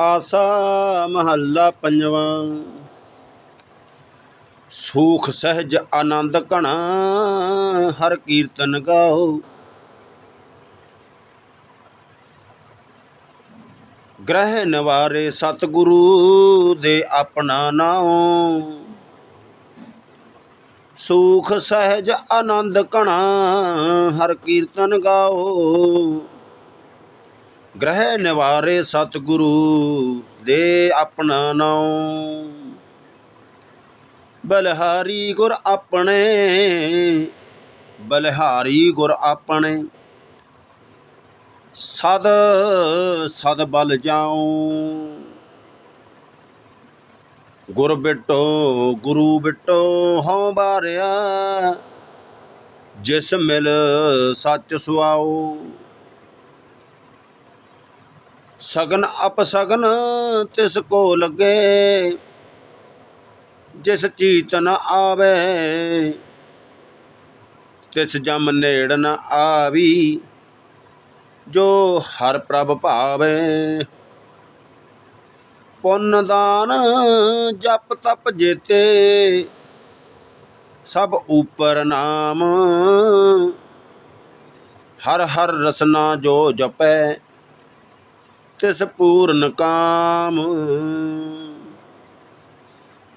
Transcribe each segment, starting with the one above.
ਆਸਾ ਮਹੱਲਾ ਪੰਜਵਾਂ। ਸੂਖ ਸਹਿਜ ਆਨੰਦ ਘਣਾ, ਹਰ ਕੀਰਤਨ ਗਾਓ। ਗ੍ਰਹਿ ਨਿਵਾਰੇ ਸਤਿਗੁਰੂ ਦੇ ਆਪਣਾ ਨਾਉ। ਸੂਖ ਸਹਿਜ ਆਨੰਦ ਘਣਾ, ਹਰ ਕੀਰਤਨ ਗਾਓ। ਗ੍ਰਹਿ ਨਿਵਾਰੇ ਸਤਿਗੁਰੂ ਦੇ ਆਪਣਾ ਨਾਉ। ਬਲਹਾਰੀ ਗੁਰ ਆਪਣੇ, ਬਲਹਾਰੀ ਗੁਰ ਆਪਣੇ। ਸਦ ਸਦ ਬਲ ਜਾਉ। ਗੁਰ ਬਿਟੋ, ਗੁਰੂ ਬਿਟੋ ਹਉ ਬਾਰਿਆ। ਜਿਸ ਮਿਲ ਸੱਚ ਸੁਆਓ ਸਗਨ ਅਪਸਗਨ ਤਿਸ ਕੋ ਲੱਗੇ। ਜਿਸ ਚੀਤਨ ਨ ਆਵੇ, ਤਿਸ ਜਮ ਨੇੜ ਨ ਆਵੀ। ਜੋ ਹਰ ਪ੍ਰਭ ਭਾਵੇ, ਪੁੰਨ ਦਾਨ ਜਪ ਤਪ ਜੇਤੇ। ਸਭ ਉਪਰ ਨਾਮ, ਹਰ ਹਰ ਰਸਨਾ ਜੋ ਜਪੈ ਤਿਸ ਪੂਰਨ ਕਾਮ?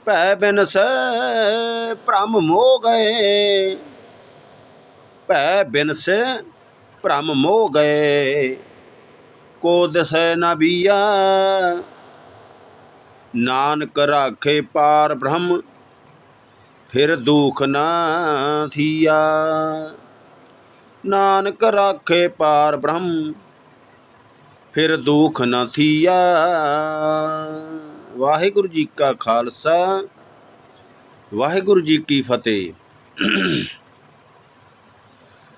ਭੈ ਬਿਨਸੈ ਭ੍ਰਮ ਮੋਹ ਗਏ। ਭੈ ਬਿਨਸੈ ਭ੍ਰਮ ਮੋਹ ਗਏ। ਕੋ ਦਸੈ ਨਾ ਬੀਆ। ਨਾਨਕ ਰਾਖੇ ਪਾਰ ਬ੍ਰਹਮ, ਫਿਰ ਦੁਖ ਨਾ ਥੀਆ। ਨਾਨਕ ਰਾਖੇ ਪਾਰ ਬ੍ਰਹਮ ਫਿਰ ਦੁੱਖ ਨਾ ਥੀਆ। ਵਾਹਿਗੁਰੂ ਜੀ ਕਾ ਖਾਲਸਾ, ਵਾਹਿਗੁਰੂ ਜੀ ਕੀ ਫਤਿਹ।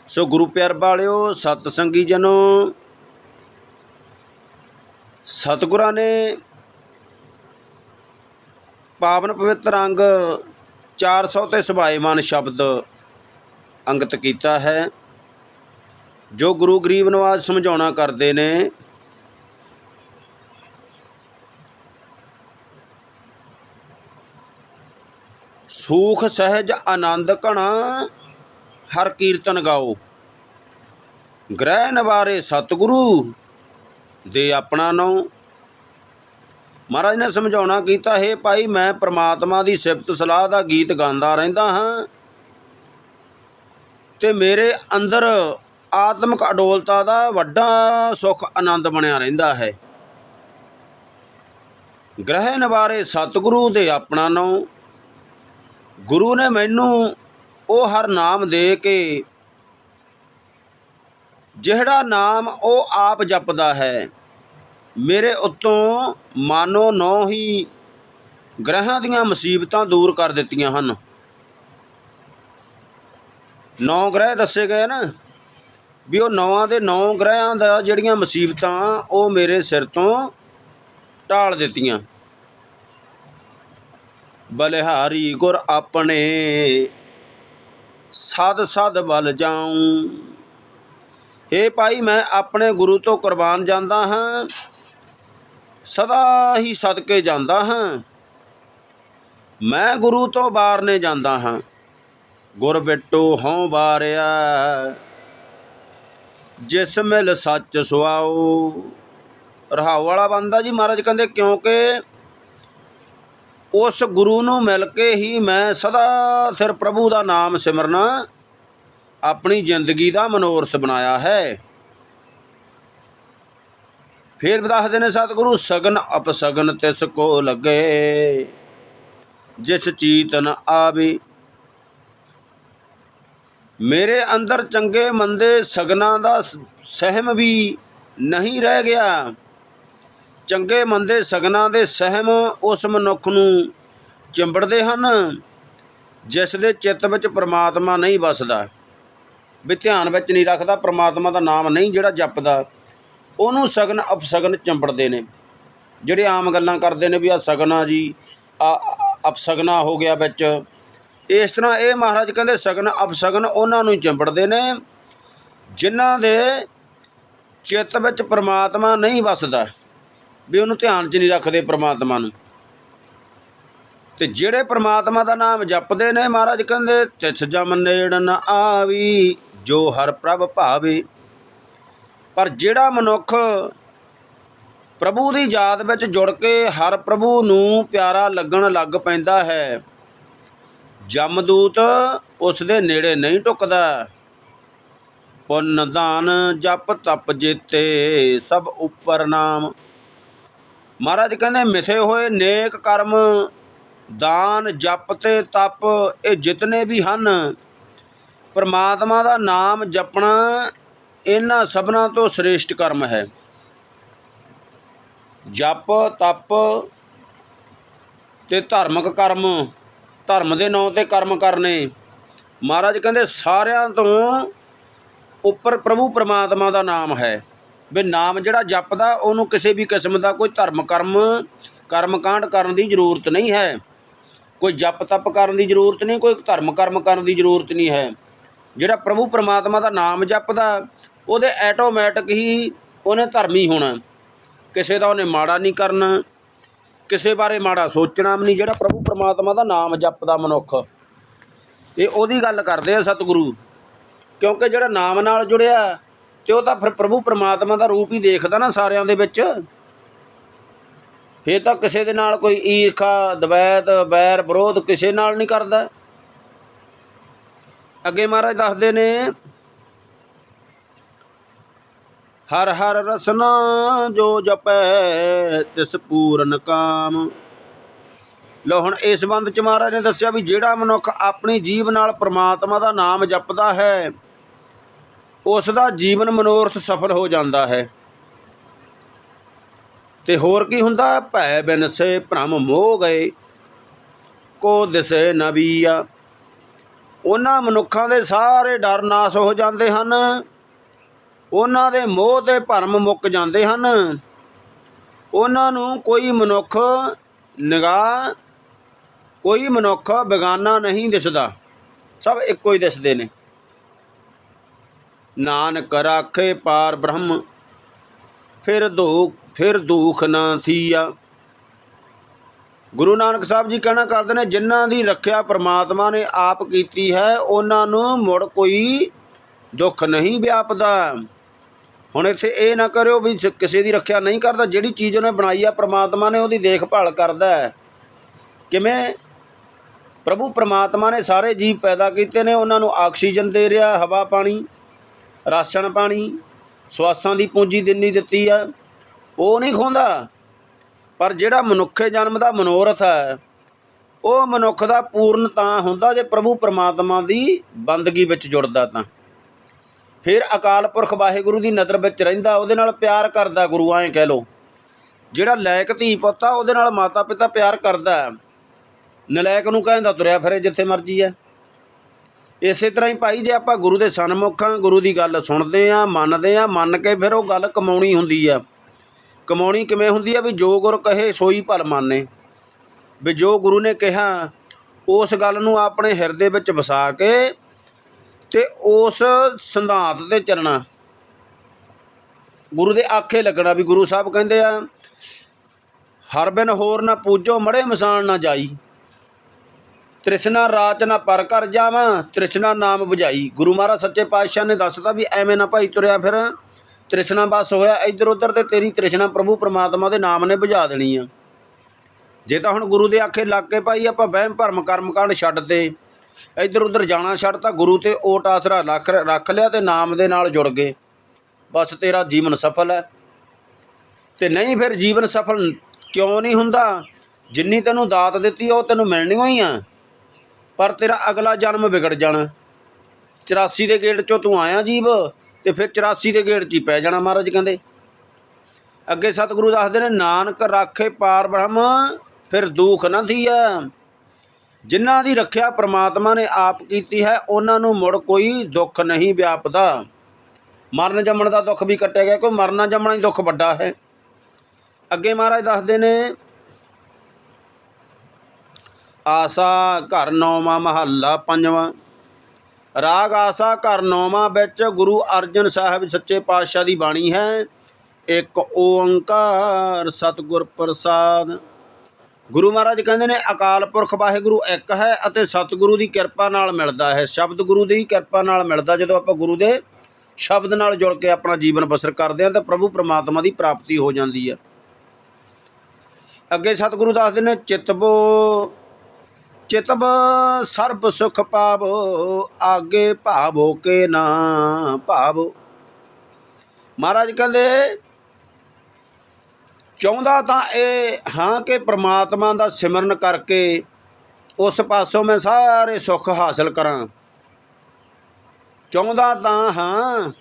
ਸੋ ਗੁਰੂ ਪਿਆਰ ਵਾਲਿਓ ਸਤ ਸੰਗੀ ਜਨੋ, ਸਤਿਗੁਰਾਂ ਨੇ ਪਾਵਨ ਪਵਿੱਤਰ ਅੰਗ 400 ਤੇ ਸੁਭਾਏਮਾਨ ਸ਼ਬਦ ਅੰਗਤ ਕੀਤਾ ਹੈ, ਜੋ ਗੁਰੂ ਗਰੀਬ ਨਵਾਜ ਸਮਝਾਉਣਾ ਕਰਦੇ ਨੇ। ਸੂਖ, ਸਹਿਜ, ਆਨੰਦ ਘਣਾ, ਹਰ ਕੀਰਤਨ ਗਾਓ। ਗ੍ਰਹਿ ਨਿਵਾਰੇ ਸਤਿਗੁਰੂ ਦੇ ਆਪਣਾ ਨਾਉ। ਮਹਾਰਾਜ ਨੇ ਸਮਝਾਉਣਾ ਕੀਤਾ, ਹੈ ਭਾਈ, ਮੈਂ ਪ੍ਰਮਾਤਮਾ ਦੀ ਸਿਫਤ ਸਲਾਹ ਦਾ ਗੀਤ ਗਾਉਂਦਾ ਰਹਿੰਦਾ ਹਾਂ ਤੇ ਮੇਰੇ ਅੰਦਰ ਆਤਮਿਕ ਅਡੋਲਤਾ ਦਾ ਵੱਡਾ ਸੁਖ, ਆਨੰਦ ਬਣਿਆ ਰਹਿੰਦਾ ਹੈ। ਗ੍ਰਹਿ ਨਿਵਾਰੇ ਸਤਿਗੁਰੂ ਦੇ ਆਪਣਾ ਨਾਉ। ਗੁਰੂ ਨੇ ਮੈਨੂੰ ਉਹ ਹਰ ਨਾਮ ਦੇ ਕੇ ਜਿਹੜਾ ਨਾਮ ਉਹ ਆਪ ਜਪਦਾ ਹੈ, ਮੇਰੇ ਉੱਤੋਂ ਮਾਨੋ ਨੌ ਹੀ ਗ੍ਰਹਾਂ ਦੀਆਂ ਮੁਸੀਬਤਾਂ ਦੂਰ ਕਰ ਦਿੱਤੀਆਂ ਹਨ। ਨੌ ਗ੍ਰਹਿ ਦੱਸੇ ਗਏ ਨਾ, ਵੀ ਉਹ ਨੌਆਂ ਦੇ ਨੌ ਗ੍ਰਹਿਆਂ ਦਾ ਜਿਹੜੀਆਂ ਮੁਸੀਬਤਾਂ ਉਹ ਮੇਰੇ ਸਿਰ ਤੋਂ ਟਾਲ ਦਿੱਤੀਆਂ। ਬਲਿਹਾਰੀ ਗੁਰ ਆਪਣੇ, ਸਦ ਸਦ ਬਲ ਜਾਉ। ਏ ਭਾਈ, ਮੈਂ ਆਪਣੇ ਗੁਰੂ ਤੋਂ ਕੁਰਬਾਨ ਜਾਂਦਾ ਹਾਂ, ਸਦਾ ਹੀ ਸਦਕੇ ਜਾਂਦਾ ਹਾਂ। ਮੈਂ ਗੁਰੂ ਤੋਂ ਬਾਹਰ ਨੇ ਜਾਂਦਾ ਹਾਂ, ਗੁਰ ਬਿਟੋ ਹਉ ਬਾਰਿਆ ਜਿਸ ਮਿਲ ਸੱਚ ਸੁਆਓ ਰਹਾਉ ਵਾਲਾ ਬੰਦਾ ਜੀ ਮਹਾਰਾਜ, ਕਹਿੰਦੇ ਕਿਉਂਕਿ ਉਸ ਗੁਰੂ ਨੂੰ ਮਿਲ ਕੇ ਹੀ ਮੈਂ ਸਦਾ ਸਿਰ ਪ੍ਰਭੂ ਦਾ ਨਾਮ ਸਿਮਰਨਾ ਆਪਣੀ ਜ਼ਿੰਦਗੀ ਦਾ ਮਨੋਰਥ ਬਣਾਇਆ ਹੈ। ਫਿਰ ਦੱਸਦੇ ਨੇ ਸਤਿਗੁਰੂ, ਸਗਨ ਅਪਸਗਨ ਤਿਸ ਕੋ ਲੱਗੇ, ਜਿਸ ਚੀਤ ਆਵੇ। ਮੇਰੇ ਅੰਦਰ ਚੰਗੇ ਮੰਦੇ ਸਗਨਾਂ ਦਾ ਸਹਿਮ ਵੀ ਨਹੀਂ ਰਹਿ ਗਿਆ। ਚੰਗੇ ਮੰਦੇ ਸਗਨਾਂ ਦੇ ਸਹਿਮ ਉਸ ਮਨੁੱਖ ਨੂੰ ਚਿੰਬੜਦੇ ਹਨ, ਜਿਸ ਦੇ ਚਿੱਤ ਵਿੱਚ ਪ੍ਰਮਾਤਮਾ ਨਹੀਂ ਵਸਦਾ। ਵੀ ਧਿਆਨ ਵਿੱਚ ਨਹੀਂ ਰੱਖਦਾ, ਪ੍ਰਮਾਤਮਾ ਦਾ ਨਾਮ ਨਹੀਂ ਜਿਹੜਾ ਜਪਦਾ, ਉਹਨੂੰ ਸਗਨ ਅਪਸਗਨ ਚਿੰਬੜਦੇ ਨੇ। ਜਿਹੜੇ ਆਮ ਗੱਲਾਂ ਕਰਦੇ ਨੇ ਵੀ ਆ ਸਗਨਾ ਜੀ ਆ ਅਪਸਗਨਾ ਹੋ ਗਿਆ ਵਿੱਚ। ਇਸ ਤਰ੍ਹਾਂ ਇਹ ਮਹਾਰਾਜ ਕਹਿੰਦੇ ਸਗਨ ਅਪਸਗਨ ਉਹਨਾਂ ਨੂੰ ਚਿੰਬੜਦੇ ਨੇ, ਜਿਨ੍ਹਾਂ ਦੇ ਚਿੱਤ ਵਿੱਚ ਪ੍ਰਮਾਤਮਾ ਨਹੀਂ ਵਸਦਾ। ਵੀ ਉਹਨੂੰ ਧਿਆਨ 'ਚ ਨਹੀਂ ਰੱਖਦੇ ਪ੍ਰਮਾਤਮਾ ਨੂੰ। ਤੇ ਜਿਹੜੇ ਪ੍ਰਮਾਤਮਾ ਦਾ ਨਾਮ ਜਪਦੇ ਨੇ ਮਹਾਰਾਜ ਕਹਿੰਦੇ ਤਿਸ ਜਮ ਨੇੜ ਨ ਆਵੀ, ਜੋ ਹਰ ਪ੍ਰਭ ਭਾਵੇ। ਪਰ ਜਿਹੜਾ ਮਨੁੱਖ ਪ੍ਰਭੂ ਦੀ ਯਾਦ ਵਿੱਚ ਜੁੜ ਕੇ ਹਰ ਪ੍ਰਭੂ ਨੂੰ ਪਿਆਰਾ ਲੱਗਣ ਲੱਗ ਪੈਂਦਾ ਹੈ, ਜਮਦੂਤ ਉਸ ਦੇ ਨੇੜੇ ਨਹੀਂ ਟੁਕਦਾ। ਪੁੰਨ ਦਾਨ ਜਪ ਤਪ ਜੀਤੇ ਸਭ ਉੱਪਰ ਨਾਮ। ਮਹਾਰਾਜ ਕਹਿੰਦੇ, ਮਿਥੇ ਹੋਏ ਨੇਕ ਕਰਮ, ਦਾਨ, ਜਪ ਤੇ ਤਪ, ਇਹ ਜਿਤਨੇ ਵੀ ਹਨ, ਪਰਮਾਤਮਾ ਦਾ ਨਾਮ ਜਪਣਾ ਇਹਨਾਂ ਸਭਨਾਂ ਤੋਂ ਸ੍ਰੇਸ਼ਟ ਕਰਮ ਹੈ। ਜਪ, ਤਪ ਤੇ ਧਾਰਮਿਕ ਕਰਮ, ਧਰਮ ਦੇ ਨਾਂ ਤੇ ਕਰਮ ਕਰਨੇ, ਮਹਾਰਾਜ ਕਹਿੰਦੇ ਸਾਰਿਆਂ ਤੋਂ ਉੱਪਰ ਪ੍ਰਭੂ ਪਰਮਾਤਮਾ ਦਾ ਨਾਮ ਹੈ। ਵੀ ਨਾਮ ਜਿਹੜਾ ਜਪਦਾ, ਉਹਨੂੰ ਕਿਸੇ ਵੀ ਕਿਸਮ ਦਾ ਕੋਈ ਧਰਮ ਕਰਮ, ਕਰਮਕਾਂਡ ਕਰਨ ਦੀ ਜ਼ਰੂਰਤ ਨਹੀਂ ਹੈ। ਕੋਈ ਜਪ ਤਪ ਕਰਨ ਦੀ ਜ਼ਰੂਰਤ ਨਹੀਂ, ਕੋਈ ਧਰਮ ਕਰਮ ਕਰਨ ਦੀ ਜ਼ਰੂਰਤ ਨਹੀਂ ਹੈ। ਜਿਹੜਾ ਪ੍ਰਭੂ ਪਰਮਾਤਮਾ ਦਾ ਨਾਮ ਜਪਦਾ, ਉਹਦੇ ਆਟੋਮੈਟਿਕ ਹੀ ਉਹਨੇ ਧਰਮੀ ਹੋਣਾ। ਕਿਸੇ ਦਾ ਉਹਨੇ ਮਾੜਾ ਨਹੀਂ ਕਰਨਾ, ਕਿਸੇ ਬਾਰੇ ਮਾੜਾ ਸੋਚਣਾ ਵੀ ਨਹੀਂ, ਜਿਹੜਾ ਪ੍ਰਭੂ ਪਰਮਾਤਮਾ ਦਾ ਨਾਮ ਜਪਦਾ ਮਨੁੱਖ। ਇਹ ਉਹਦੀ ਗੱਲ ਕਰਦੇ ਆ ਸਤਿਗੁਰੂ, ਕਿਉਂਕਿ ਜਿਹੜਾ ਨਾਮ ਨਾਲ ਜੁੜਿਆ ਤੇ ਉਹ ਤਾਂ ਫਿਰ ਪ੍ਰਭੂ ਪਰਮਾਤਮਾ ਦਾ ਰੂਪ ਹੀ ਦੇਖਦਾ ਨਾ ਸਾਰਿਆਂ ਦੇ ਵਿੱਚ। ਫੇਰ ਤਾਂ ਕਿਸੇ ਦੇ ਨਾਲ ਕੋਈ ਈਰਖਾ, ਦਵੈਤ ਬੈਰ ਵਿਰੋਧ ਕਿਸੇ ਨਾਲ ਨਹੀਂ ਕਰਦਾ। ਅੱਗੇ ਮਹਾਰਾਜ ਦੱਸਦੇ ਨੇ, ਹਰ ਹਰ ਰਸਨਾ ਜੋ ਜਪੈ ਤਿਸ ਪੂਰਨ ਕਾਮ। ਲੋ ਹੁਣ ਇਸ ਬੰਦ ਚ ਮਹਾਰਾਜ ਨੇ ਦੱਸਿਆ ਵੀ ਜਿਹੜਾ ਮਨੁੱਖ ਆਪਣੀ ਜੀਵ ਨਾਲ ਪ੍ਰਮਾਤਮਾ ਦਾ ਨਾਮ ਜਪਦਾ ਹੈ ਉਸ ਦਾ ਜੀਵਨ ਮਨੋਰਥ ਸਫਲ ਹੋ ਜਾਂਦਾ ਹੈ। ਤੇ ਹੋਰ ਕੀ ਹੁੰਦਾ? ਭੈ ਬਿਨਸੇ ਭ੍ਰਮ ਮੋਹ ਗਏ, ਕੋ ਦਿਸੇ ਨਬੀਆ ਉਹਨਾਂ ਮਨੁੱਖਾਂ ਦੇ ਸਾਰੇ ਡਰ ਨਾਸ ਹੋ ਜਾਂਦੇ ਹਨ। ਉਹਨਾਂ ਦੇ ਮੋਹ ਤੇ ਭਰਮ ਮੁੱਕ ਜਾਂਦੇ ਹਨ। ਉਹਨਾਂ ਨੂੰ ਕੋਈ ਮਨੁੱਖ ਨਿਗਾਹ, ਕੋਈ ਮਨੁੱਖ ਬੇਗਾਨਾ ਨਹੀਂ ਦਿਸਦਾ। ਸਭ ਇੱਕੋ ਹੀ ਦਿਸਦੇ ਨੇ। ਨਾਨਕ ਰਾਖੇ ਪਾਰ ਬ੍ਰਹਮ, ਫਿਰ ਦੁਖ ਫਿਰ ਦੁਖ ਨਾ ਥੀਆ। ਗੁਰੂ ਨਾਨਕ ਸਾਹਿਬ ਜੀ ਕਹਿਣਾ ਕਰਦੇ ਨੇ, ਜਿਨ੍ਹਾਂ ਦੀ ਰੱਖਿਆ ਪ੍ਰਮਾਤਮਾ ਨੇ ਆਪ ਕੀਤੀ ਹੈ, ਉਹਨਾਂ ਨੂੰ ਮੁੜ ਕੋਈ ਦੁੱਖ ਨਹੀਂ ਵਿਆਪਦਾ। ਹੁਣ ਇੱਥੇ ਇਹ ਨਾ ਕਰਿਓ ਵੀ ਕਿਸੇ ਦੀ ਰੱਖਿਆ ਨਹੀਂ ਕਰਦਾ, ਜਿਹੜੀ ਚੀਜ਼ ਉਹਨੇ ਬਣਾਈ ਆ, ਪ੍ਰਮਾਤਮਾ ਨੇ ਉਹਦੀ ਦੇਖਭਾਲ ਕਰਦਾ ਹੈ। ਕਿਵੇਂ? ਪ੍ਰਭੂ ਪ੍ਰਮਾਤਮਾ ਨੇ ਸਾਰੇ ਜੀਵ ਪੈਦਾ ਕੀਤੇ ਨੇ, ਉਹਨਾਂ ਨੂੰ ਆਕਸੀਜਨ ਦੇ ਰਿਹਾ, ਹਵਾ, ਪਾਣੀ। ਰਾਸ਼ਨ ਪਾਣੀ, ਸਵਾਸਾਂ ਦੀ ਪੂੰਜੀ ਦਿੰਨੀ ਦਿੱਤੀ ਆ, ਉਹ ਨਹੀਂ ਖੋਂਦਾ ਪਰ ਜਿਹੜਾ ਮਨੁੱਖੇ ਜਨਮ ਦਾ ਮਨੋਰਥ ਹੈ, ਉਹ ਮਨੁੱਖ ਦਾ ਪੂਰਨ ਤਾਂ ਹੁੰਦਾ ਜੇ ਪ੍ਰਭੂ ਪਰਮਾਤਮਾ ਦੀ ਬੰਦਗੀ ਵਿੱਚ ਜੁੜਦਾ ਤਾਂ। ਫਿਰ ਅਕਾਲ ਪੁਰਖ ਵਾਹਿਗੁਰੂ ਦੀ ਨਜ਼ਰ ਵਿੱਚ ਰਹਿੰਦਾ, ਉਹਦੇ ਨਾਲ ਪਿਆਰ ਕਰਦਾ, ਗੁਰੂ ਐਂ ਕਹਿ ਲੋ ਜਿਹੜਾ ਲਾਇਕ ਧੀ ਪੁੱਤ ਆ, ਉਹਦੇ ਨਾਲ ਮਾਤਾ ਪਿਤਾ ਪਿਆਰ ਕਰਦਾ। ਹੈ। ਨਲਾਇਕ ਨੂੰ ਕਹਿੰਦਾ, ਤੁਰਿਆ ਫਿਰੇ ਜਿੱਥੇ ਮਰਜ਼ੀ ਹੈ ਇਸੇ ਤਰ੍ਹਾਂ ਹੀ ਭਾਈ, ਜੇ ਆਪਾਂ ਗੁਰੂ ਦੇ ਸਨਮੁਖ ਹਾਂ, ਗੁਰੂ ਦੀ ਗੱਲ ਸੁਣਦੇ ਆ ਮੰਨਦੇ ਆ ਮੰਨ ਕੇ ਫਿਰ ਉਹ ਗੱਲ ਕਮਾਉਣੀ ਹੁੰਦੀ ਆ। ਕਮਾਉਣੀ ਕਿਵੇਂ ਹੁੰਦੀ ਆ ਵੀ ਜੋ ਗੁਰ ਕਹੇ, ਸੋਈ ਭਲ ਮੰਨੇ। ਵੀ ਜੋ ਗੁਰੂ ਨੇ ਕਿਹਾ, ਉਸ ਗੱਲ ਨੂੰ ਆਪਣੇ ਹਿਰਦੇ ਵਿੱਚ ਵਸਾ ਕੇ ਤੇ ਉਸ ਸਿਧਾਂਤ ਤੇ ਚੱਲਣਾ। ਗੁਰੂ ਦੇ ਆਖੇ ਲੱਗਣਾ ਵੀ ਗੁਰੂ ਸਾਹਿਬ ਕਹਿੰਦੇ ਆ, ਹਰ ਬਿਨ ਹੋਰ ਨਾ ਪੂਜੋ, ਮੜੇ ਮਸਾਨ ਨਾ ਜਾਈ। ਤ੍ਰਿਸ਼ਨਾ ਰਾਤ ਨਾ ਪਰ ਕਰ ਜਾਵਾਂ। ਤ੍ਰਿਸ਼ਨਾ ਨਾਮ 부ਝਾਈ ਗੁਰੂ ਮਹਾਰਾਜ ਸੱਚੇ ਪਾਤਸ਼ਾਹ ਨੇ ਦੱਸਤਾ ਵੀ ਐਵੇਂ ਨਾ ਭਾਈ ਤੁਰਿਆ ਫਿਰ। ਤ੍ਰਿਸ਼ਨਾ ਬਸ ਹੋਇਆ ਇੱਧਰ ਉੱਧਰ ਤੇ ਤੇਰੀ ਤ੍ਰਿਸ਼ਨਾ ਪ੍ਰਭੂ ਪ੍ਰਮਾਤਮਾ ਦੇ ਨਾਮ ਨੇ ਬੁਝਾ ਦੇਣੀ ਆ। ਜੇ ਤਾਂ ਹੁਣ ਗੁਰੂ ਦੇ ਆਖੇ ਲੱਗ ਕੇ ਭਾਈ ਆਪਾਂ ਵਹਿਮ ਭਰਮ ਕਰਮ ਕਾਂਡ ਛੱਡ ਤੇ ਇੱਧਰ ਉੱਧਰ ਜਾਣਾ ਛੱਡ ਤਾਂ ਗੁਰੂ ਤੇ ਓਟ ਆਸਰਾ ਰੱਖ ਰੱਖ ਲਿਆ ਤੇ ਨਾਮ ਦੇ ਨਾਲ ਜੁੜ ਗਏ। ਬਸ ਤੇਰਾ ਜੀਵਨ ਸਫਲ ਹੈ। ਤੇ ਨਹੀਂ ਫਿਰ ਜੀਵਨ ਸਫਲ ਕਿਉਂ ਨਹੀਂ ਹੁੰਦਾ? ਜਿੰਨੀ ਤੈਨੂੰ ਦਾਤ ਦਿੱਤੀ ਉਹ ਤੈਨੂੰ ਮਿਲਣੀ ਹੋਈ ਆ। ਪਰ ਤੇਰਾ ਅਗਲਾ ਜਨਮ ਵਿਗੜ ਜਾਣਾ। 84 ਦੇ ਗੇੜ ਚੋਂ ਤੂੰ ਆਇਆ ਜੀਵ, ਤੇ ਫਿਰ 84 ਦੇ ਗੇੜ 'ਚ ਹੀ ਪੈ ਜਾਣਾ ਮਹਾਰਾਜ ਕਹਿੰਦੇ। ਅੱਗੇ ਸਤਿਗੁਰੂ ਦੱਸਦੇ ਨੇ, ਨਾਨਕ ਰਾਖੇ ਪਾਰ ਬ੍ਰਹਮ, ਫਿਰ ਦੁੱਖ ਨਾ ਥੀਆ ਜਿਨ੍ਹਾਂ ਦੀ ਰੱਖਿਆ ਪ੍ਰਮਾਤਮਾ ਨੇ ਆਪ ਕੀਤੀ ਹੈ, ਉਹਨਾਂ ਨੂੰ ਮੁੜ ਕੋਈ ਦੁੱਖ ਨਹੀਂ ਵਿਆਪਦਾ। ਮਰਨ ਜੰਮਣ ਦਾ ਦੁੱਖ ਵੀ ਕੱਟਿਆ ਗਿਆ ਕੋਈ ਮਰਨਾ ਜੰਮਣਾ ਹੀ ਦੁੱਖ ਵੱਡਾ ਹੈ। ਅੱਗੇ ਮਹਾਰਾਜ ਦੱਸਦੇ ਨੇ ਆਸਾ ਘਰ ਨੌਵਾਂ ਮਹੱਲਾ ਪੰਜਵਾਂ। ਰਾਗ ਆਸਾ ਘਰ ਨੌਵਾਂ ਵਿੱਚ ਗੁਰੂ ਅਰਜਨ ਸਾਹਿਬ ਸੱਚੇ ਪਾਤਸ਼ਾਹ ਦੀ ਬਾਣੀ ਹੈ। ਇੱਕ ਓੰਕਾਰ ਸਤਿਗੁਰ ਪ੍ਰਸਾਦ। ਗੁਰੂ ਮਹਾਰਾਜ ਕਹਿੰਦੇ ਨੇ, ਅਕਾਲ ਪੁਰਖ ਵਾਹਿਗੁਰੂ ਇੱਕ ਹੈ ਅਤੇ ਸਤਿਗੁਰੂ ਦੀ ਕਿਰਪਾ ਨਾਲ ਮਿਲਦਾ ਹੈ। ਸ਼ਬਦ ਗੁਰੂ ਦੀ ਕਿਰਪਾ ਨਾਲ ਮਿਲਦਾ, ਜਦੋਂ ਆਪਾਂ ਗੁਰੂ ਦੇ ਸ਼ਬਦ ਨਾਲ ਜੁੜ ਕੇ ਆਪਣਾ ਜੀਵਨ ਬਸਰ ਕਰਦੇ ਹਾਂ, ਤਾਂ ਪ੍ਰਭੂ ਪਰਮਾਤਮਾ ਦੀ ਪ੍ਰਾਪਤੀ ਹੋ ਜਾਂਦੀ ਹੈ। ਅੱਗੇ ਸਤਿਗੁਰੂ ਦੱਸਦੇ ਨੇ ਚਿਤਬੋ ਚਿਤਬ ਸਰਬ ਸੁਖ ਪਾਵੋ, ਆਗੇ ਭਾਵੋ ਕੇ ਨਾ ਭਾਵੋ। ਮਹਾਰਾਜ ਕਹਿੰਦੇ, ਚਾਹੁੰਦਾ ਤਾਂ ਇਹ ਹਾਂ ਕਿ ਪ੍ਰਮਾਤਮਾ ਦਾ ਸਿਮਰਨ ਕਰਕੇ ਉਸ ਪਾਸੋਂ ਮੈਂ ਸਾਰੇ ਸੁੱਖ ਹਾਸਲ ਕਰਾਂ। ਚਾਹੁੰਦਾ ਤਾਂ ਹਾਂ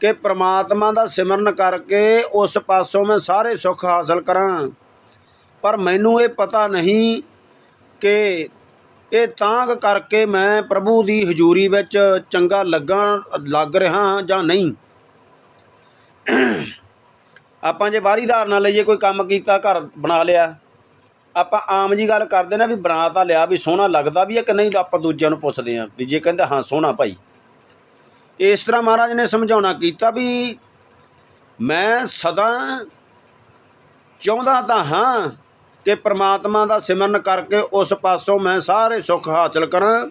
ਕਿ ਪ੍ਰਮਾਤਮਾ ਦਾ ਸਿਮਰਨ ਕਰਕੇ ਉਸ ਪਾਸੋਂ ਮੈਂ ਸਾਰੇ ਸੁੱਖ ਹਾਸਲ ਕਰਾਂ। ਪਰ ਮੈਨੂੰ ਇਹ ਪਤਾ ਨਹੀਂ ਕਿ ਇਹ ਤਾਂ ਕਰਕੇ ਮੈਂ ਪ੍ਰਭੂ ਦੀ ਹਜ਼ੂਰੀ ਵਿੱਚ ਚੰਗਾ ਲੱਗਾ, ਲੱਗ ਰਿਹਾ ਹਾਂ ਜਾਂ ਨਹੀਂ? ਆਪਾਂ ਜੇ ਬਾਹਰੀ ਧਾਰਨਾ ਲਈਏ, ਕੋਈ ਕੰਮ ਕੀਤਾ, ਘਰ ਬਣਾ ਲਿਆ, ਆਪਾਂ ਆਮ ਜੀ ਗੱਲ ਕਰਦੇ ਨਾ ਵੀ ਬਣਾ ਤਾਂ ਲਿਆ ਵੀ ਸੋਹਣਾ ਲੱਗਦਾ ਵੀ ਹੈ ਕਿ ਨਹੀਂ, ਆਪਾਂ ਦੂਜਿਆਂ ਨੂੰ ਪੁੱਛਦੇ ਆਂ ਵੀ ਜੇ ਕਹਿੰਦੇ ਹਾਂ ਸੋਹਣਾ ਭਾਈ। ਇਸ ਤਰ੍ਹਾਂ ਮਹਾਰਾਜ ਨੇ ਸਮਝਾਉਣਾ ਕੀਤਾ ਵੀ ਮੈਂ ਸਦਾ ਚਾਹੁੰਦਾ ਤਾਂ ਹਾਂ ਕਿ ਪ੍ਰਮਾਤਮਾ ਦਾ ਸਿਮਰਨ ਕਰਕੇ ਉਸ ਪਾਸੋਂ ਮੈਂ ਸਾਰੇ ਸੁੱਖ ਹਾਸਲ ਕਰਾਂ।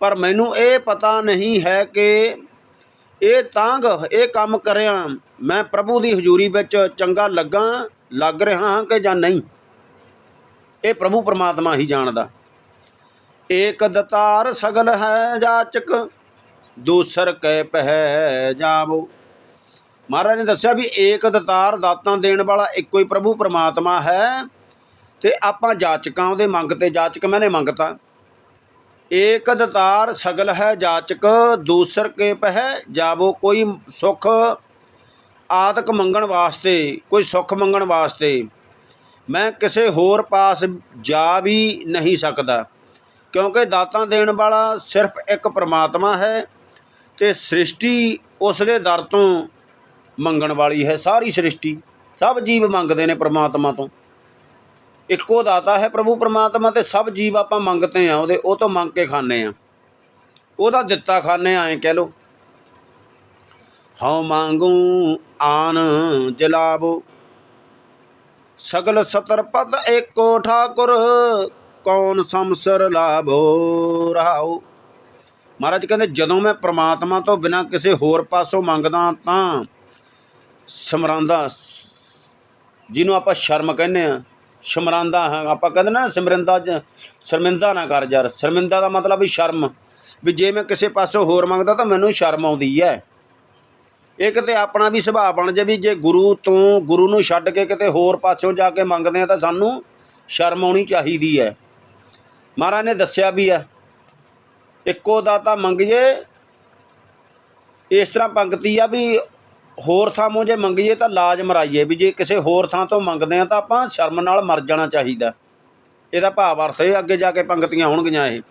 ਪਰ ਮੈਨੂੰ ਇਹ ਪਤਾ ਨਹੀਂ ਹੈ ਕਿ ਇਹ ਤਾਂਗ ਇਹ ਕੰਮ ਕਰਿਆ ਮੈਂ ਪ੍ਰਭੂ ਦੀ ਹਜ਼ੂਰੀ ਵਿੱਚ ਚੰਗਾ ਲੱਗਾ, ਲੱਗ ਰਿਹਾ ਹਾਂ ਕਿ ਜਾਂ ਨਹੀਂ। ਇਹ ਪ੍ਰਭੂ ਪਰਮਾਤਮਾ ਹੀ ਜਾਣਦਾ। ਏਕ ਦਤਾਰ ਸਗਲ ਹੈ ਜਾਚਕ, ਦੂਸਰ ਕੈ ਪਹਿ ਜਾਵੋ। ਮਹਾਰਾਜ ਨੇ ਦੱਸਿਆ ਵੀ ਏਕ ਦਤਾਰ ਦਾਤਾਂ ਦੇਣ ਵਾਲਾ ਇੱਕੋ ਹੀ ਪ੍ਰਭੂ ਪਰਮਾਤਮਾ ਹੈ। ਤੇ ਆਪਾਂ ਜਾਚਕਾਂ ਉਹਦੇ ਮੰਗ ਤੇ, ਜਾਚਕ ਮੈਨੇ ਮੰਗਤਾ। ਏਕ ਦਤਾਰ ਸਗਲ ਹੈ ਜਾਚਕ, ਦੂਸਰ ਕੇ ਪਹਿ ਜਾਵੋ ਕੋਈ ਸੁਖ। ਆਦਿਕ ਮੰਗਣ ਵਾਸਤੇ, ਕੋਈ ਸੁਖ ਮੰਗਣ ਵਾਸਤੇ ਮੈਂ ਕਿਸੇ ਹੋਰ ਪਾਸ ਜਾ ਵੀ ਨਹੀਂ ਸਕਦਾ, ਕਿਉਂਕਿ ਦਾਤਾਂ ਦੇਣ ਵਾਲਾ ਸਿਰਫ ਇੱਕ ਪ੍ਰਮਾਤਮਾ ਹੈ ਤੇ ਸ੍ਰਿਸ਼ਟੀ ਉਸ ਦੇ ਦਰ ਤੋਂ ਮੰਗਣ ਵਾਲੀ ਹੈ, ਸਾਰੀ ਸ੍ਰਿਸ਼ਟੀ। ਸਭ ਜੀਵ ਮੰਗਦੇ ਨੇ ਪ੍ਰਮਾਤਮਾ ਤੋਂ। ਇੱਕੋ ਦਾਤਾ ਹੈ ਪ੍ਰਭੂ ਪਰਮਾਤਮਾ ਤੇ ਸਭ ਜੀਵ ਆਪਾਂ ਮੰਗਤੇ ਆ, ਉਹਦੇ ਉਹ ਤੋਂ ਮੰਗ ਕੇ ਖਾਣੇ ਆ। ਉਹਦਾ ਦਿੱਤਾ ਖਾਣੇ ਐਂ ਕਹਿ ਲੋ ਹਉ ਮੰਗੂ ਆਨ ਜਲਾਬੋ, ਸਗਲ ਸਤਰ ਏਕੋ ਠਾਕੁਰ, ਕੌਣ ਸੰਸਰ ਲਾਭੋ ਰਹਾਉ। ਮਹਾਰਾਜ ਕਹਿੰਦੇ, ਜਦੋਂ ਮੈਂ ਪ੍ਰਮਾਤਮਾ ਤੋਂ ਬਿਨਾ ਕਿਸੇ ਹੋਰ ਪਾਸੋਂ ਮੰਗਦਾ ਤਾਂ ਸਮਰਾਂਦਾ, ਜਿਹਨੂੰ ਆਪਾਂ ਸ਼ਰਮ ਕਹਿੰਦੇ ਆ ਸ਼ਮਰਾਂਦਾ ਹਾਂ। ਆਪਾਂ ਕਹਿੰਦੇ ਨਾ ਸਿਮਰਿੰਦਾ ਸ਼ਰਮਿੰਦਾ ਨਾ ਕਰ ਯਾਰ। ਸ਼ਰਮਿੰਦਾ ਦਾ ਮਤਲਬ ਵੀ ਸ਼ਰਮ। ਵੀ ਜੇ ਮੈਂ ਕਿਸੇ ਪਾਸੋਂ ਹੋਰ ਮੰਗਦਾ ਤਾਂ ਮੈਨੂੰ ਸ਼ਰਮ ਆਉਂਦੀ ਹੈ। ਇਹ ਕਿਤੇ ਆਪਣਾ ਵੀ ਸੁਭਾਅ ਬਣ ਜੇ ਵੀ ਜੇ ਗੁਰੂ ਤੋਂ ਗੁਰੂ ਨੂੰ ਛੱਡ ਕੇ ਕਿਤੇ ਹੋਰ ਪਾਸੋਂ ਜਾ ਕੇ ਮੰਗਦੇ ਆ ਤਾਂ ਸਾਨੂੰ ਸ਼ਰਮ ਆਉਣੀ ਚਾਹੀਦੀ ਹੈ। ਮਹਾਰਾਜ ਨੇ ਦੱਸਿਆ ਵੀ ਹੈ, ਇੱਕੋ ਦਾਤਾ ਮੰਗੀਏ। ਇਸ ਤਰ੍ਹਾਂ ਪੰਕਤੀ ਆ ਵੀ ਹੋਰ ਥਾਂੋਂ ਜੇ ਮੰਗੀਏ ਤਾਂ ਲਾਜ ਮਰਾਈਏ ਵੀ ਜੇ ਕਿਸੇ ਹੋਰ ਥਾਂ ਤੋਂ ਮੰਗਦੇ ਆ ਤਾਂ ਆਪਾਂ ਸ਼ਰਮ ਨਾਲ ਮਰ ਜਾਣਾ ਚਾਹੀਦਾ। ਇਹਦਾ ਭਾਵ ਅਰਥ ਇਹ ਅੱਗੇ ਜਾ ਕੇ ਪੰਗਤੀਆਂ ਹੋਣਗੀਆਂ ਇਹ।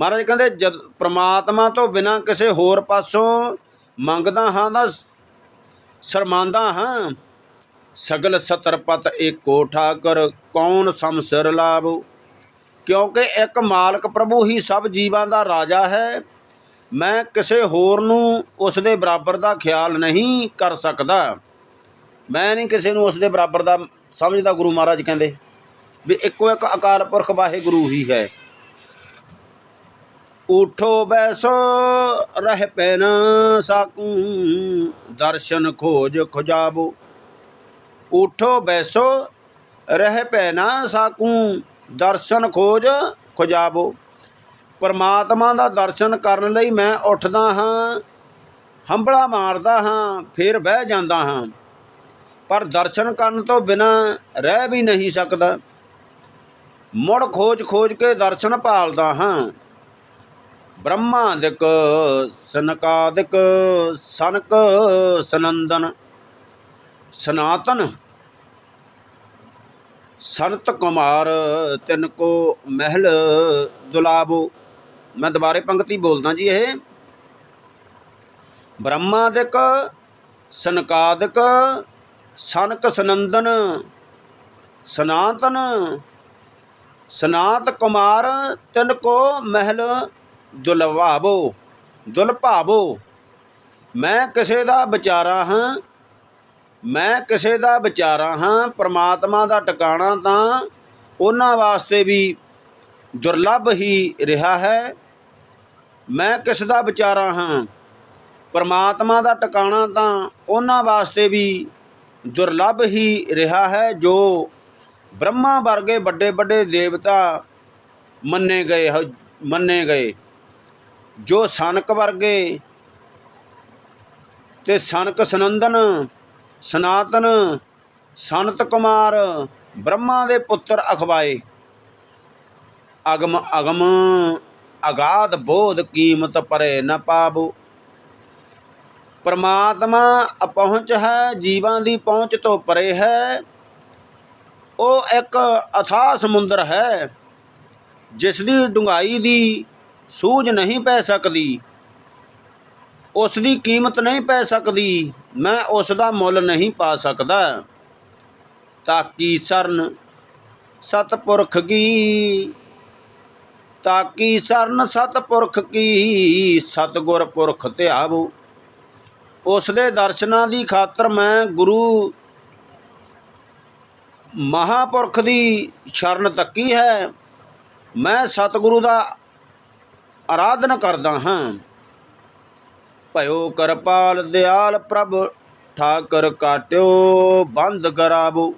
ਮਹਾਰਾਜ ਕਹਿੰਦੇ, ਜਦ ਪ੍ਰਮਾਤਮਾ ਤੋਂ ਬਿਨਾਂ ਕਿਸੇ ਹੋਰ ਪਾਸੋਂ ਮੰਗਦਾ ਹਾਂ ਤਾਂ ਸ਼ਰਮਾਂਦਾ ਹਾਂ। ਸਗਲ ਸਤਰਪਤ ਏਕੋ ਠਾਕਰ, ਕੌਣ ਸਮਸਿਰ ਲਾਭੋ? ਕਿਉਂਕਿ ਇੱਕ ਮਾਲਕ ਪ੍ਰਭੂ ਹੀ ਸਭ ਜੀਵਾਂ ਦਾ ਰਾਜਾ ਹੈ। ਮੈਂ ਕਿਸੇ ਹੋਰ ਨੂੰ ਉਸ ਦੇ ਬਰਾਬਰ ਦਾ ਖਿਆਲ ਨਹੀਂ ਕਰ ਸਕਦਾ। ਮੈਂ ਨਹੀਂ ਕਿਸੇ ਨੂੰ ਉਸ ਦੇ ਬਰਾਬਰ ਦਾ ਸਮਝਦਾ ਗੁਰੂ ਮਹਾਰਾਜ ਕਹਿੰਦੇ ਵੀ ਇੱਕੋ ਇੱਕ ਅਕਾਲ ਪੁਰਖ ਵਾਹਿਗੁਰੂ ਹੀ ਹੈ। ਉਠੋ ਬੈਸੋ, ਰਹਿ ਪੈ ਸਾਕੂ, ਦਰਸ਼ਨ ਖੋਜ ਖੁਜਾਬੋ ਉਠੋ ਬੈਸੋ, ਰਹਿ ਪੈ ਸਾਕੂ, ਦਰਸ਼ਨ ਖੋਜ ਖੁਜਾਬੋ ਪਰਮਾਤਮਾ ਦਾ ਦਰਸ਼ਨ ਕਰਨ ਲਈ ਮੈਂ ਉੱਠਦਾ ਹਾਂ ਹੰਬੜਾ ਮਾਰਦਾ ਹਾਂ, ਫਿਰ ਬਹਿ ਜਾਂਦਾ ਹਾਂ। ਪਰ ਦਰਸ਼ਨ ਕਰਨ ਤੋਂ ਬਿਨਾਂ ਰਹਿ ਵੀ ਨਹੀਂ ਸਕਦਾ। ਮੁੜ ਖੋਜ ਖੋਜ ਕੇ ਦਰਸ਼ਨ ਭਾਲਦਾ ਹਾਂ। ਬ੍ਰਹਮਾਦਿਕ, ਸਨਕਾਦਿਕ, ਸਨਕ, ਸਨੰਦਨ, ਸਨਾਤਨ, ਸੰਤ ਕੁਮਾਰ, ਤਿੰਨ ਕੋ ਮਹਿਲ ਦੁਲਾਬੋ। ਮੈਂ ਦੁਬਾਰੇ ਪੰਕਤੀ ਬੋਲਦਾ ਜੀ ਇਹ। ਬ੍ਰਹਮਾਦਿਕ ਸਨਕਾਦਿਕ, ਸਨਕ ਸਨੰਦਨ, ਸਨਾਤਨ, ਸਨਾਤ ਕੁਮਾਰ, ਤਿੰਨ ਕੋ ਮਹਿਲ ਦੁਲਵਾਬੋ ਦੁਲਭਾਵੋ। ਮੈਂ ਕਿਸੇ ਦਾ ਵਿਚਾਰਾ ਹਾਂ, ਮੈਂ ਕਿਸੇ ਦਾ ਵਿਚਾਰਾ ਹਾਂ, ਪ੍ਰਮਾਤਮਾ ਦਾ ਟਿਕਾਣਾ ਤਾਂ ਉਹਨਾਂ ਵਾਸਤੇ ਵੀ ਦੁਰਲੱਭ ਹੀ ਰਿਹਾ ਹੈ। ਮੈਂ ਕਿਸ ਦਾ ਵਿਚਾਰਾ ਹਾਂ? ਪਰਮਾਤਮਾ ਦਾ ਟਿਕਾਣਾ ਤਾਂ ਉਹਨਾਂ ਵਾਸਤੇ ਵੀ ਦੁਰਲੱਭ ਹੀ ਰਿਹਾ ਹੈ, ਜੋ ਬ੍ਰਹਮਾ ਵਰਗੇ ਵੱਡੇ ਵੱਡੇ ਦੇਵਤਾ ਮੰਨੇ ਗਏ ਮੰਨੇ ਗਏ। ਜੋ ਸਨਕ ਵਰਗੇ ਤੇ ਸਨਕ ਸਨੰਦਨ, ਸਨਾਤਨ, ਸੰਤ ਕੁਮਾਰ ਬ੍ਰਹਮਾ ਦੇ ਪੁੱਤਰ ਅਖਵਾਏ। ਅਗਮ ਅਗਮ, ਅਗਾਧ ਬੋਧ ਕੀਮਤ ਪਰੇ ਨ ਪਾਵੋ ਪਰਮਾਤਮਾ ਅਪਹੁੰਚ ਹੈ, ਜੀਵਾਂ ਦੀ ਪਹੁੰਚ ਤੋਂ ਪਰੇ ਹੈ। ਉਹ ਇੱਕ ਅਥਾਹ ਸਮੁੰਦਰ ਹੈ, ਜਿਸ ਦੀ ਡੂੰਘਾਈ ਦੀ ਸੂਝ ਨਹੀਂ ਪੈ ਸਕਦੀ। ਉਸ ਦੀ ਕੀਮਤ ਨਹੀਂ ਪੈ ਸਕਦੀ, ਮੈਂ ਉਸ ਦਾ ਮੁੱਲ ਨਹੀਂ ਪਾ ਸਕਦਾ। ਤਾਂ ਤਾਕੀ ਸਰਨ, ਸਤਪੁਰਖ ਕੀ ਤਾਕੀ ਸਰਨ ਸਤਪੁਰਖ ਕੀ ਸਤਗੁਰ ਪੁਰਖ ਧਿਆਵੋ। ਉਸ ਦੇ ਦਰਸ਼ਨਾਂ ਦੀ ਖਾਤਰ ਮੈਂ ਗੁਰੂ ਮਹਾਪੁਰਖ ਦੀ ਸ਼ਰਨ ਤੱਕੀ ਹੈ। ਮੈਂ ਸਤਿਗੁਰੂ ਦਾ ਆਰਾਧਨਾ ਕਰਦਾ ਹਾਂ। ਭਇਓ ਕਿਰਪਾਲ ਦਿਆਲ ਪ੍ਰਭ, ਠਾਕਰ ਕਾਟਿਓ ਬੰਦ ਕਰਾਵੋ।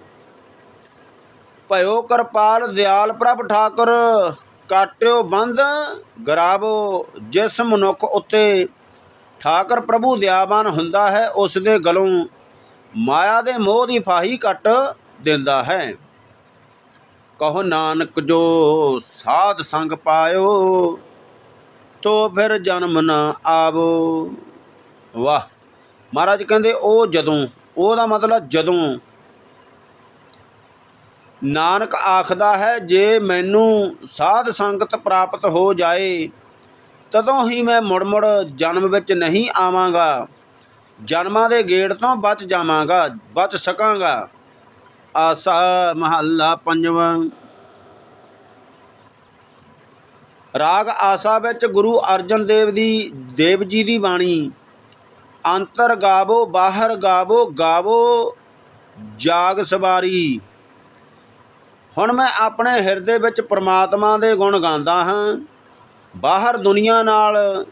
ਭਇਓ ਕਿਰਪਾਲ ਦਿਆਲ ਪ੍ਰਭ, ਠਾਕਰ ਕਾਟਿਓ ਬੰਦ, ਗਰਾਵੋ ਜਿਸ ਮਨੁੱਖ ਉੱਤੇ ਠਾਕਰ ਪ੍ਰਭੂ ਦਿਆਵਾਨ ਹੁੰਦਾ ਹੈ, ਉਸ ਦੇ ਗਲੋਂ ਮਾਇਆ ਦੇ ਮੋਹ ਦੀ ਫਾਹੀ ਕੱਟ ਦਿੰਦਾ ਹੈ। ਕਹੋ ਨਾਨਕ ਜੋ ਸਾਧ ਸੰਗ ਪਾਇਓ, ਤੋ ਫਿਰ ਜਨਮ ਨਾ ਆਵੋ। ਵਾਹ, ਮਹਾਰਾਜ ਕਹਿੰਦੇ, ਉਹ ਜਦੋਂ, ਉਹਦਾ ਮਤਲਬ ਜਦੋਂ ਨਾਨਕ ਆਖਦਾ ਹੈ, ਜੇ ਮੈਨੂੰ ਸਾਧ ਸੰਗਤ ਪ੍ਰਾਪਤ ਹੋ ਜਾਏ, ਤਦੋਂ ਹੀ ਮੈਂ ਮੁੜ-ਮੁੜ ਜਨਮ ਵਿੱਚ ਨਹੀਂ ਆਵਾਂਗਾ। ਜਨਮਾਂ ਦੇ ਗੇੜ ਤੋਂ ਬਚ ਜਾਵਾਂਗਾ, ਬਚ ਸਕਾਂਗਾ। ਆਸਾ ਮਹੱਲਾ ਪੰਜਵਾਂ। ਰਾਗ ਆਸਾ ਵਿੱਚ ਗੁਰੂ ਅਰਜਨ ਦੇਵ ਦੀ, ਦੇਵ ਜੀ ਦੀ ਬਾਣੀ, ਅੰਤਰ ਗਾਵੋ, ਬਾਹਰ ਗਾਵੋ ਗਾਵੋ, ਜਾਗ ਸਵਾਰੀ। ਹੁਣ ਮੈਂ ਆਪਣੇ ਹਿਰਦੇ ਵਿੱਚ ਪ੍ਰਮਾਤਮਾ ਦੇ ਗੁਣ ਗਾਉਂਦਾ ਹਾਂ। ਬਾਹਰ ਦੁਨੀਆ ਨਾਲ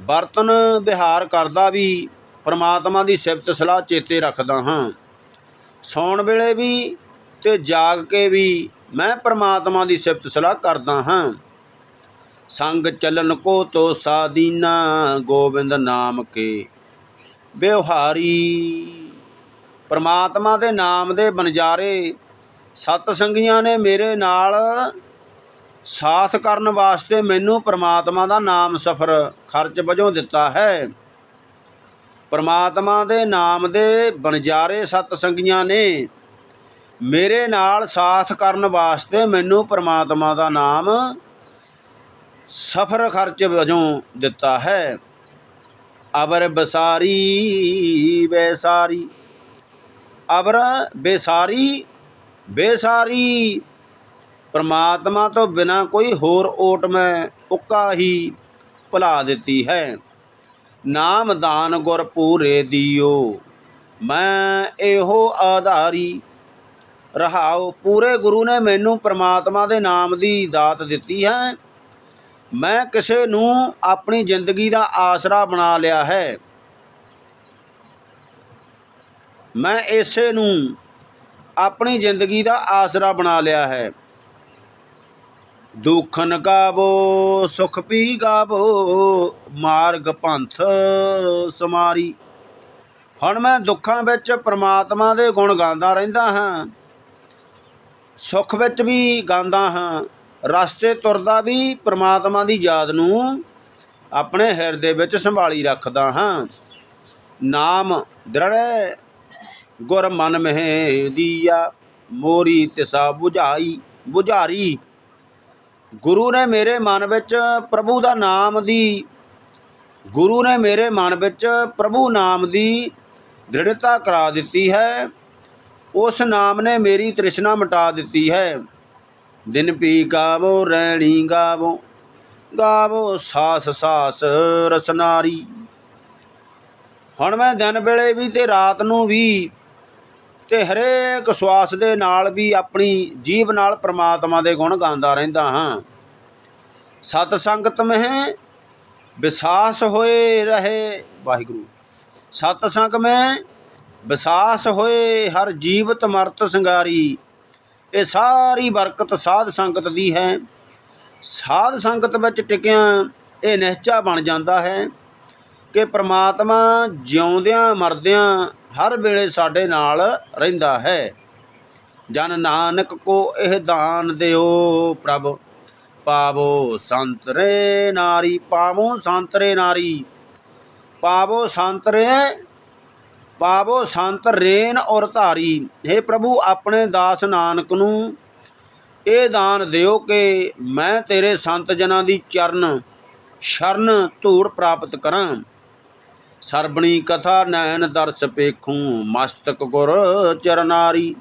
ਵਰਤਨ ਵਿਹਾਰ ਕਰਦਾ ਵੀ ਪ੍ਰਮਾਤਮਾ ਦੀ ਸਿਫਤ ਸਲਾਹ ਚੇਤੇ ਰੱਖਦਾ ਹਾਂ। ਸੌਣ ਵੇਲੇ ਵੀ ਤੇ ਜਾਗ ਕੇ ਵੀ ਮੈਂ ਪ੍ਰਮਾਤਮਾ ਦੀ ਸਿਫਤ ਸਲਾਹ ਕਰਦਾ ਹਾਂ। ਸੰਗ ਚੱਲਨ ਕੋ ਤੋ ਸਾਦੀਨਾ, ਗੋਬਿੰਦ ਨਾਮ ਕੇ ਵਿਵਹਾਰੀ। ਪ੍ਰਮਾਤਮਾ ਦੇ ਨਾਮ ਦੇ ਬਨਜਾਰੇ ਸਤ ਸੰਗੀਆਂ ਨੇ ਮੇਰੇ ਨਾਲ ਸਾਥ ਕਰਨ ਵਾਸਤੇ ਮੈਨੂੰ ਪ੍ਰਮਾਤਮਾ ਦਾ ਨਾਮ ਸਫਰ ਖਰਚ ਵਜੋਂ ਦਿੱਤਾ ਹੈ। ਪ੍ਰਮਾਤਮਾ ਦੇ ਨਾਮ ਦੇ ਬਨਜਾਰੇ ਸਤ ਸੰਗੀਆਂ ਨੇ ਮੇਰੇ ਨਾਲ ਸਾਥ ਕਰਨ ਵਾਸਤੇ ਮੈਨੂੰ ਪ੍ਰਮਾਤਮਾ ਦਾ ਨਾਮ ਸਫਰ ਖਰਚ ਵਜੋਂ ਦਿੱਤਾ ਹੈ। ਅਬਰ ਬਸਾਰੀ, ਬੈਸਾਰੀ ਅਬਰ ਬੇਸਾਰੀ ਬੇਸਾਰੀ ਪਰਮਾਤਮਾ ਤੋਂ ਬਿਨਾ ਕੋਈ ਹੋਰ ਓਟ ਮੈਂ ਉੱਕਾ ਹੀ ਭੁਲਾ ਦਿੱਤੀ ਹੈ। ਨਾਮ ਦਾਨ ਗੁਰ ਪੂਰੇ ਦਿਓ, ਮੈਂ ਇਹੋ ਆਧਾਰੀ ਰਹਾਉ। ਪੂਰੇ ਗੁਰੂ ਨੇ ਮੈਨੂੰ ਪ੍ਰਮਾਤਮਾ ਦੇ ਨਾਮ ਦੀ ਦਾਤ ਦਿੱਤੀ ਹੈ। ਮੈਂ ਕਿਸੇ ਨੂੰ ਆਪਣੀ ਜ਼ਿੰਦਗੀ ਦਾ ਆਸਰਾ ਬਣਾ ਲਿਆ ਹੈ। ਮੈਂ ਇਸੇ ਨੂੰ ਆਪਣੀ ਜ਼ਿੰਦਗੀ ਦਾ ਆਸਰਾ ਬਣਾ ਲਿਆ ਹੈ। ਦੁਖਨ ਗਾਵੋ, ਸੁਖ ਪੀ ਗਾਵੋ, ਮਾਰਗ ਪੰਥ ਸਮਾਰੀ। ਹੁਣ ਮੈਂ ਦੁੱਖਾਂ ਵਿੱਚ ਪ੍ਰਮਾਤਮਾ ਦੇ ਗੁਣ ਗਾਉਂਦਾ ਰਹਿੰਦਾ ਹਾਂ। ਸੁੱਖ ਵਿੱਚ ਵੀ ਗਾਉਂਦਾ ਹਾਂ। ਰਸਤੇ ਤੁਰਦਾ ਵੀ ਪ੍ਰਮਾਤਮਾ ਦੀ ਯਾਦ ਨੂੰ ਆਪਣੇ ਹਿਰਦੇ ਵਿੱਚ ਸੰਭਾਲੀ ਰੱਖਦਾ ਹਾਂ। ਨਾਮ ਦ੍ਰਿੜ ਗੁਰ ਮਨ ਮਹਿ ਦੀਆ ਮੋਰੀ ਤਿਸਾ 부ਝਾਈ 부ਝਾਰੀ ਗੁਰੂ ਨੇ ਮੇਰੇ ਮਨ ਵਿੱਚ ਪ੍ਰਭੂ ਦਾ ਨਾਮ ਦੀ, ਗੁਰੂ ਨੇ ਮੇਰੇ ਮਨ ਵਿੱਚ ਪ੍ਰਭੂ ਨਾਮ ਦੀ ਦ੍ਰਿੜਤਾ ਕਰਾ ਦਿੱਤੀ ਹੈ। ਉਸ ਨਾਮ ਨੇ ਮੇਰੀ ਤ੍ਰਿਸ਼ਨਾ ਮਿਟਾ ਦਿੱਤੀ ਹੈ। ਦਿਨ ਪੀ ਗਾਵੋ, ਰੈਣੀ ਗਾਵੋ ਗਾਵੋ ਸਾਸ ਸਾਸ ਰਸਨਾਰੀ ਹੁਣ ਮੈਂ ਦਿਨ ਵੇਲੇ ਵੀ ਤੇ ਰਾਤ ਨੂੰ ਵੀ ਅਤੇ ਹਰੇਕ ਸਵਾਸ ਦੇ ਨਾਲ ਵੀ ਆਪਣੀ ਜੀਭ ਨਾਲ ਪਰਮਾਤਮਾ ਦੇ ਗੁਣ ਗਾਉਂਦਾ ਰਹਿੰਦਾ ਹਾਂ। ਸਤ ਸੰਗਤ ਮਹਿ ਵਿਸਾਸ ਹੋਏ ਰਹੇ, ਵਾਹਿਗੁਰੂ। ਸਤ ਸੰਗ ਮੈਂ ਵਿਸਾਸ ਹੋਏ, ਹਰ ਜੀਵਤ ਮਰਤ ਸੰਗਾਰੀ। ਇਹ ਸਾਰੀ ਬਰਕਤ ਸਾਧ ਸੰਗਤ ਦੀ ਹੈ। ਸਾਧ ਸੰਗਤ ਵਿੱਚ ਟਿਕਿਆ, ਇਹ ਨਿਹਚਾ ਬਣ ਜਾਂਦਾ ਹੈ ਕਿ ਪ੍ਰਮਾਤਮਾ ਜਿਉਂਦਿਆਂ, ਮਰਦਿਆਂ ਹਰ ਵੇਲੇ ਸਾਡੇ ਨਾਲ ਰਹਿੰਦਾ ਹੈ। ਜਨ ਨਾਨਕ ਕੋ ਇਹ ਦਾਨ ਦਿਓ ਪ੍ਰਭ। ਪਾਵੋ ਸੰਤਰੇ ਨਾਰੀ, ਪਾਵੋ ਸੰਤਰੇ ਨਾਰੀ। ਪਾਵੋ ਸੰਤਰੇ, ਪਾਵੋ ਸੰਤ ਰੇਨ ਔਰ ਧਾਰੀ। हे ਪ੍ਰਭੂ, ਆਪਣੇ ਦਾਸ ਨਾਨਕ ਨੂੰ ਇਹ ਦਾਨ ਦਿਓ ਕਿ ਮੈਂ ਤੇਰੇ ਸੰਤ ਜਨਾਂ ਦੀ ਚਰਨ, ਸ਼ਰਨ ਧੂੜ ਪ੍ਰਾਪਤ ਕਰਾਂ। ਸਰਬਣੀ ਕਥਾ ਨੈਣ ਦਰਸ ਪੇਖੂ ਮਸਤਕ ਗੁਰ ਚਰਨਾਰੀ।